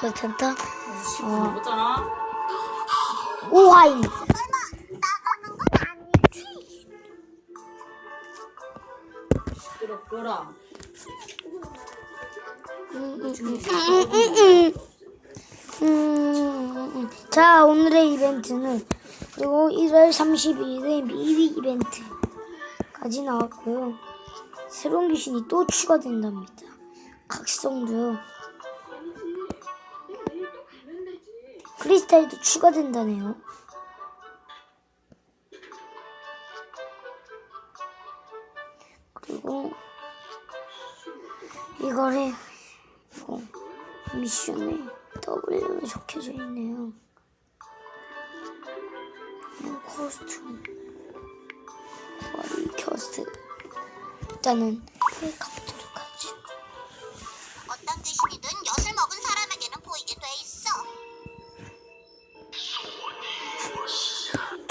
됐다. 어. 끌어 끌어. 음, 음, 음. 자 오늘의 이벤트는 그리고 1월 30일에 미리 이벤트까지 나왔고요. 새로운 귀신이 또 추가된답니다. 각성도요. 크리스탈도 추가된다네요. 그리고 이거를 이거 미션에 W로 적혀져 있네요. 코스튬 퀘스트 일단은 해 가보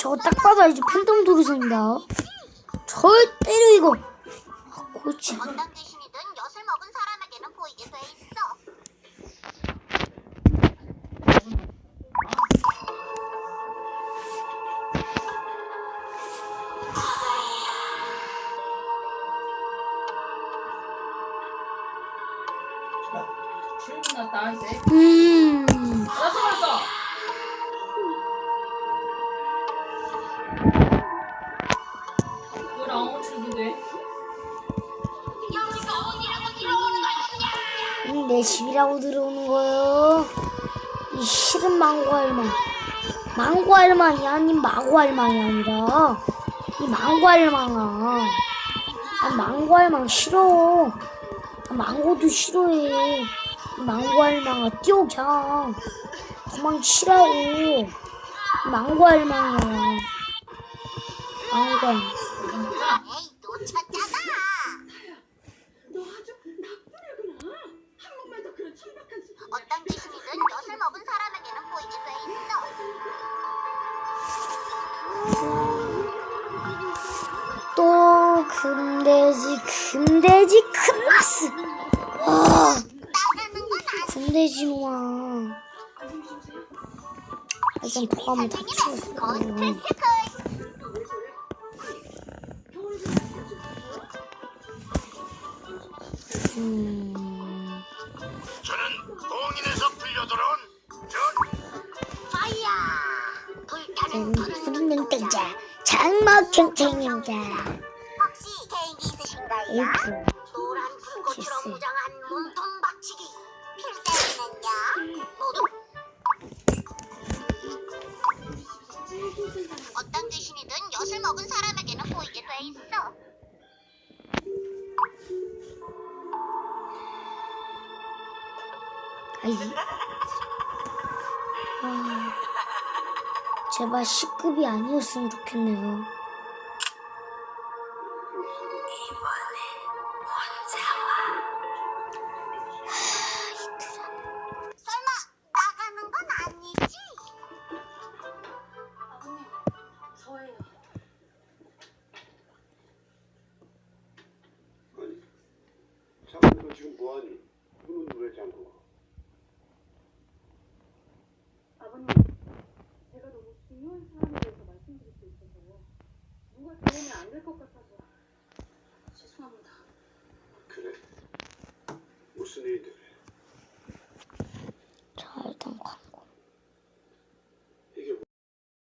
저거 딱 봐도 알지 팬덤 도르선입니다. 절대로 이거 아, 골치 어떤 귀신이든 엿을 먹은 사람에게는 보이게 돼 있어. 출근났다 이제. 음 알았어. 내 집이라고 들어오는 거예요. 이 싫은 망고 할망. 망고 할망이 아닌 마고 할망이 아니라 이 망고 할망아. 난 망고 할망 싫어. 난 망고도 싫어해. 이 망고 할망아 뛰어 그냥. 도망치라고. 이 망고 할망이야. 망고 할망. 금돼지 금돼지 클라스 와. 금돼지 놈아 일단 도감을 다 치웠어. 음 저는 공인에서 불려들어온 전 파이야. 불타는 분명대자 장막형탱입니다 혹시 개인기 에이프 노란 키스. 무장한 몸통 박치기. 필살기는요 모두. 어떤 귀신이든 엿을 먹은 사람에게는 보이게 돼 있어. 아이. 아, 제발 10급이 아니었으면 좋겠네요 지금 뭐하니? 문은 왜 잠그고? 아버님, 제가 너무 중요한 사람에 대해서 말씀드릴 수 있어서요. 누가 들으면 안 될 것 같아서 죄송합니다. 그래. 무슨 일인데?